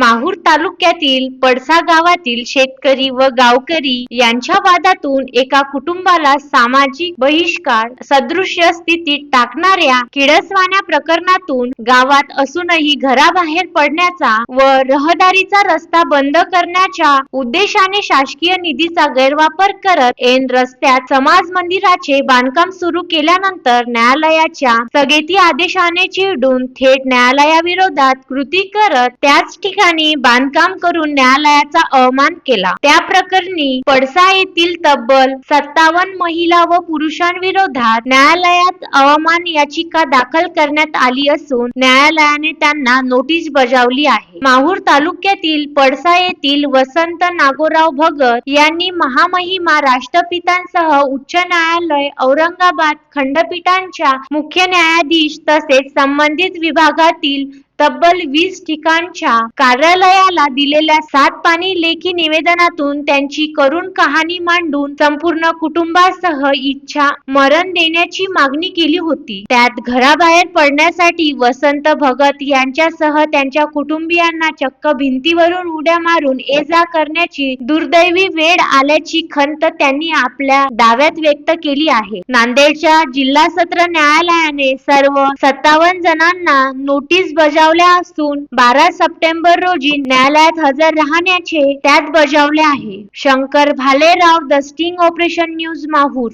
माहूर तालुक्यातील पडसा गावातील शेतकरी व गावकरी यांच्या वादातून एका कुटुंबाला सामाजिक बहिष्कार सदृश्य स्थितीत टाकणाऱ्या किडसवाण्या प्रकरणातून गावात असूनही घराबाहेर पडण्याचा व रहदारीचा रस्ता बंद करण्याच्या उद्देशाने शासकीय निधीचा गैरवापर करत एन रस्त्यात समाज मंदिराचे बांधकाम सुरू केल्यानंतर न्यायालयाच्या स्थगिती आदेशाने चिडून थेट न्यायालयाविरोधात कृती करत त्याच ठिकाणी बांधकाम करून न्यायालयाचा अवमान केला. त्या प्रकरणी पडसा येथील तब्बल सत्तावन्न महिला व पुरुषांविरोधात न्यायालयात अवमान याचिका दाखल करण्यात आली असून न्यायालयाने त्यांना नोटीस बजावली आहे. माहूर तालुक्यातील पडसा येथील वसंत नागोराव भगत यांनी महामहिमा राष्ट्रपितांसह उच्च न्यायालय औरंगाबाद खंडपीठांच्या मुख्य न्यायाधीश तसेच संबंधित विभागातील तब्बल वीस ठिकाणच्या कार्यालयाला दिलेल्या सात पाणी लेखी निवेदनातून त्यांची करुण कहाणी मांडून संपूर्ण कुटुंबासह इच्छा मरण देण्याची मागणी केली होती. त्यात घराबाहेर पडण्यासाठी वसंत भगत यांच्यासह त्यांच्या कुटुंबियांना चक्क भिंतीवरून उड्या मारून ये जा करण्याची दुर्दैवी वेळ आल्याची खंत त्यांनी आपल्या दाव्यात व्यक्त केली आहे. नांदेडच्या जिल्हा सत्र न्यायालयाने सर्व सत्तावन्न जणांना नोटीस बजाव बजावल्या असून बारा सप्टेंबर रोजी न्यायालयात हजर राहण्याचे त्यात बजावले आहे. Shankar Bhalerao the sting operation news Mahur.